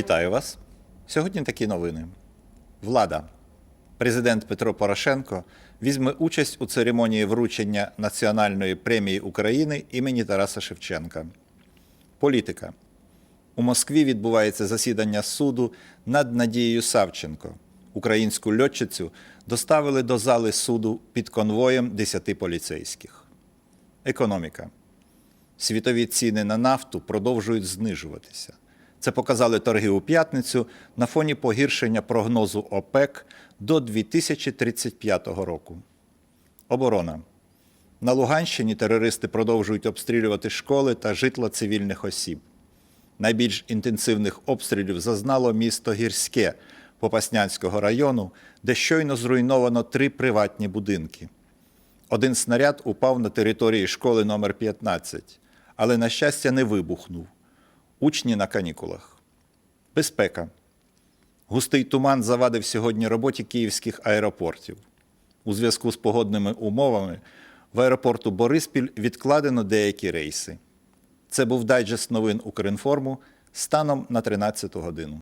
Вітаю вас. Сьогодні такі новини. Влада. Президент Петро Порошенко візьме участь у церемонії вручення Національної премії України імені Тараса Шевченка. Політика. У Москві відбувається засідання суду над Надією Савченко. Українську льотчицю доставили до зали суду під конвоєм 10 поліцейських. Економіка. Світові ціни на нафту продовжують знижуватися. Це показали торги у п'ятницю на фоні погіршення прогнозу ОПЕК до 2035 року. Оборона. На Луганщині терористи продовжують обстрілювати школи та житла цивільних осіб. Найбільш інтенсивних обстрілів зазнало місто Гірське Попаснянського району, де щойно зруйновано три приватні будинки. Один снаряд упав на території школи номер 15, але, на щастя, не вибухнув. Учні на канікулах. Безпека. Густий туман завадив сьогодні роботі київських аеропортів. У зв'язку з погодними умовами в аеропорту Бориспіль відкладено деякі рейси. Це був дайджест новин Укрінформу станом на 13 годину.